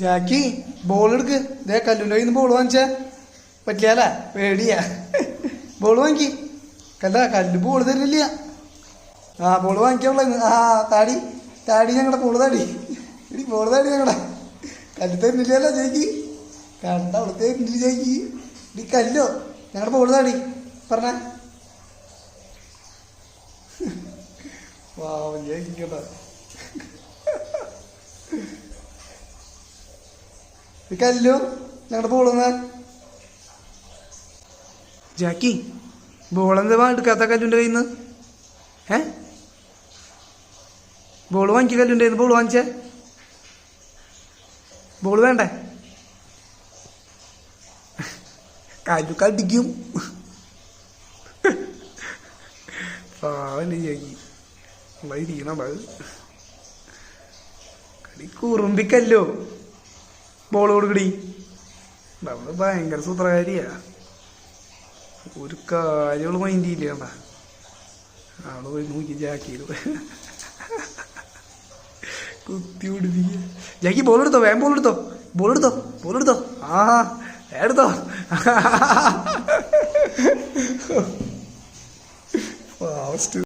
ജാക്കി ball എടുക്ക്. ഇതേ കല്ലുലോയിൽ നിന്ന് ബോൾ വാങ്ങിച്ച. പറ്റിയാല? പേടിയാ. ബോൾ വാങ്ങിക്കി. കല്ല കല്ല് ബോൾ തരില്ല. ആ ബോൾ വാങ്ങിക്കാനുള്ള ആ താടി. താടി ഞങ്ങളുടെ ബോൾ താടി. ഇടി ബോൾ താടി ഞങ്ങളുടെ കല്ല് തരുന്നില്ലല്ലോ ജയിക്കി കണ്ട അവിടെ തരുന്നില്ല ജയിക്കി ഇടി കല്ലോ. ഞങ്ങളുടെ ബോൾ താടി. പറഞ്ഞ. വാ ജയിക്കണ്ട കല്ലോ ഞങ്ങളുടെ ബോളൊന്ന് ജാക്കി ബോളെന്താ എടുക്കാത്ത കല്ലുന്റെ കയ്യിൽ നിന്ന്? ഏ? ബോൾ വാങ്ങിക്ക കല്ലുന്റെ ബോൾ വാങ്ങിച്ചേ? ബോൾ വേണ്ടേ? കല്ലു കടിക്കും പാവല്ലേ ജാക്കി. ഇരിക്കണം കടി കുറുമ്പിക്കല്ലോ ബോൾ കൊടുക്കടി. നമ്മൾ ഭയങ്കര സൂത്രകാരിയാ ഒരു കാര്യങ്ങൾ മൈൻഡ് ചെയ്യില്ല ആൾ പോയി നോക്കി ജാക്കി കുത്തി പിടിപ്പിക്കുക ജാക്കി ബോൾ എടുത്തോ? വേഗം ബോൾ എടുത്തോ? ബോൾ എടുത്തോ? ബോൾ എടുത്തോ? ആ എടുത്തോ? ഫാസ്റ്റ്